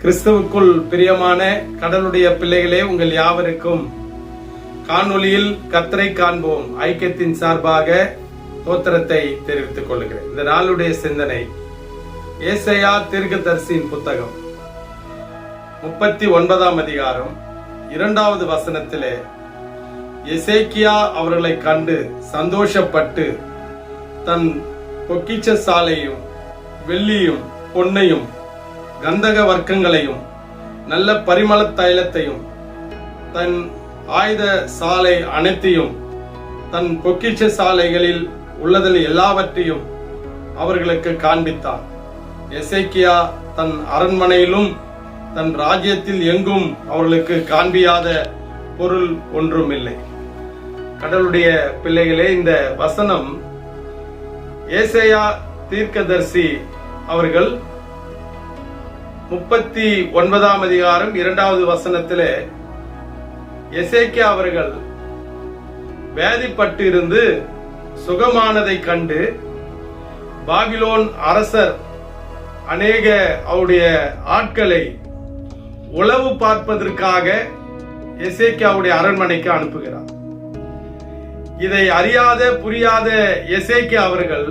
கிறிஸ்துவுக்குள் பிரியமான கடலுடைய பிள்ளைகளே உங்கள் யாவருக்கும் காணொளியில் கத்தரை காண்போம். ஐக்கியத்தின் சார்பாக தோத்திரத்தை தெரிவித்துக் கொள்கிறேன் இந்த நாளுடைய சிந்தனை ஏசையா தீர்க்கதரிசியின் புத்தகம் முப்பத்தி ஒன்பதாம் அதிகாரம் இரண்டாவது வசனத்திலே எசேக்கியா அவர்களை கண்டு சந்தோஷப்பட்டு தன் பொக்கிச்ச சாலையும் வெள்ளியும் பொன்னையும் கந்தக வர்க்கங்களையும் நல்ல பரிமள தைலத்தையும் தன் ஆயுத சாலை அனைத்தையும் தன் பொக்கிச்ச சாலைகளில் உள்ளதில் எல்லாவற்றையும் அவர்களுக்கு காண்பித்தார் எசேக்கியா தன் அரண்மனையிலும் தன் ராஜ்யத்தில் எங்கும் அவர்களுக்கு காண்பியாத பொருள் ஒன்றும் இல்லை கடவுளுடைய பிள்ளைகளே இந்த வசனம் ஏசையா தீர்க்கதர்சி அவர்கள் முப்பத்தி ஒன்பதாம் அதிகாரம் இரண்டாவது வசனத்திலே எசேக்கியா அவர்கள் வேதிப்பட்டு இருந்து சுகமானதை கண்டு பாபிலோன் அரசர் அநேக அவருடைய ஆட்களை உளவு பார்ப்பதற்காக எசேக்கியாவுடைய அரண்மனைக்கு அனுப்புகிறார். இதை அறியாத புரியாத எசேக்கியா அவர்கள்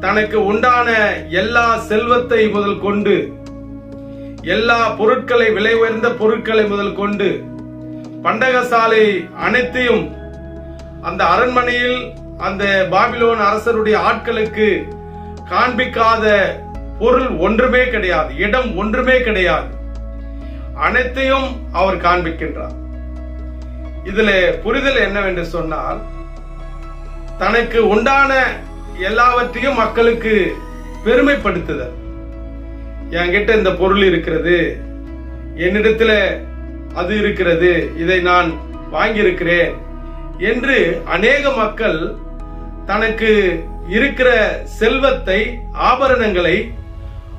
தனக்கு உண்டான எல்லா செல்வத்தை முதல் கொண்டு எல்லா பொருட்களை விலை உயர்ந்த பொருட்களை முதல் கொண்டு பண்டகசாலை அனைத்தையும் அந்த அரண்மனையில் அந்த பாபிலோன் அரசருடைய ஆட்களுக்கு காண்பிக்காத பொருள் ஒன்றுமே கிடையாது இடம் ஒன்றுமே கிடையாது. அனைத்தையும் அவர் காண்பிக்கின்றார். இதுல புரிதல் என்னவென்று சொன்னால் தனக்கு உண்டான எல்லாவற்றையும் மக்களுக்கு பெருமைப்படுத்துதல். என்கிட்ட இந்த பொருள் இருக்கிறது. என்னிடத்துல அது இருக்கிறது. இதை நான் வாங்கியிருக்கிறேன் என்று அநேக மக்கள் தனக்கு இருக்கிற செல்வத்தை ஆபரணங்களை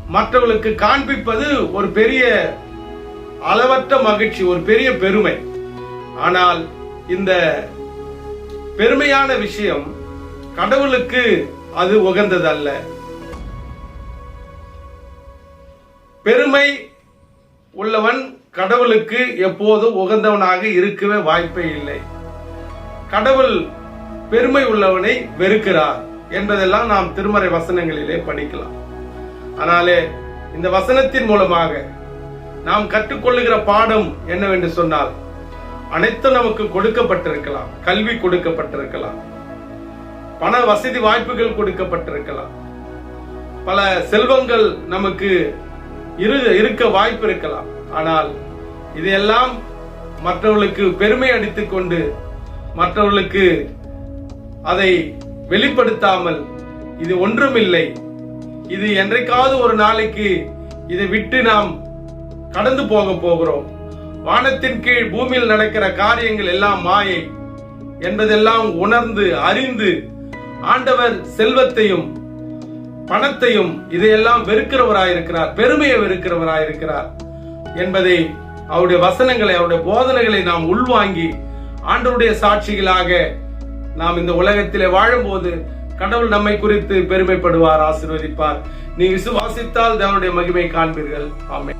மற்றவர்களுக்கு காண்பிப்பது ஒரு பெரிய அளவற்ற மகிழ்ச்சி ஒரு பெரிய பெருமை. ஆனால் இந்த பெருமையான விஷயம் கடவுளுக்கு அது உகந்ததல்ல. பெருமை உள்ளவன் கடவுளுக்கு எப்போதும் உகந்தவனாக இருக்கவே வாய்ப்பே இல்லை. கடவுள் பெருமை உள்ளவனை வெறுக்கிறார் என்பதெல்லாம் நாம் திருமறை வசனங்களிலே படிக்கலாம். ஆனாலே இந்த வசனத்தின் மூலமாக நாம் கற்றுக்கொள்ளுகிற பாடம் என்னவென்று சொன்னால் அனைத்தும் நமக்கு கொடுக்கப்பட்டிருக்கலாம் கல்வி கொடுக்கப்பட்டிருக்கலாம் பண வசதி வாய்ப்புகள் கொடுக்கப்பட்டிருக்கலாம் பல செல்வங்கள் நமக்கு இருக்க வாய்ப்பு இருக்கலாம் ஆனால் இதையெல்லாம் மற்றவர்களுக்கு பெருமை அடித்துக் கொண்டு மற்றவர்களுக்கு அதை வெளிப்படுத்தாமல் இது ஒன்றுமில்லை. இது என்றைக்காவது ஒரு நாளைக்கு இதை விட்டு நாம் கடந்து போக போகிறோம். வானத்தின் கீழ் பூமியில் நடக்கிற காரியங்கள் எல்லாம் மாயை என்பதெல்லாம் உணர்ந்து அறிந்து ஆண்டவர் செல்வத்தையும் பணத்தையும் இதையெல்லாம் வெறுக்கிறவராயிருக்கிறார் பெருமையை வெறுக்கிறவராயிருக்கிறார் என்பதை அவருடைய வசனங்களை அவருடைய போதனைகளை நாம் உள்வாங்கி ஆண்டருடைய சாட்சிகளாக நாம் இந்த உலகத்திலே வாழும்போது கடவுள் நம்மை குறித்து பெருமைப்படுவார் ஆசீர்வதிப்பார். நீ விசுவாசித்தால் தேவனுடைய மகிமை காண்பீர்கள். ஆமே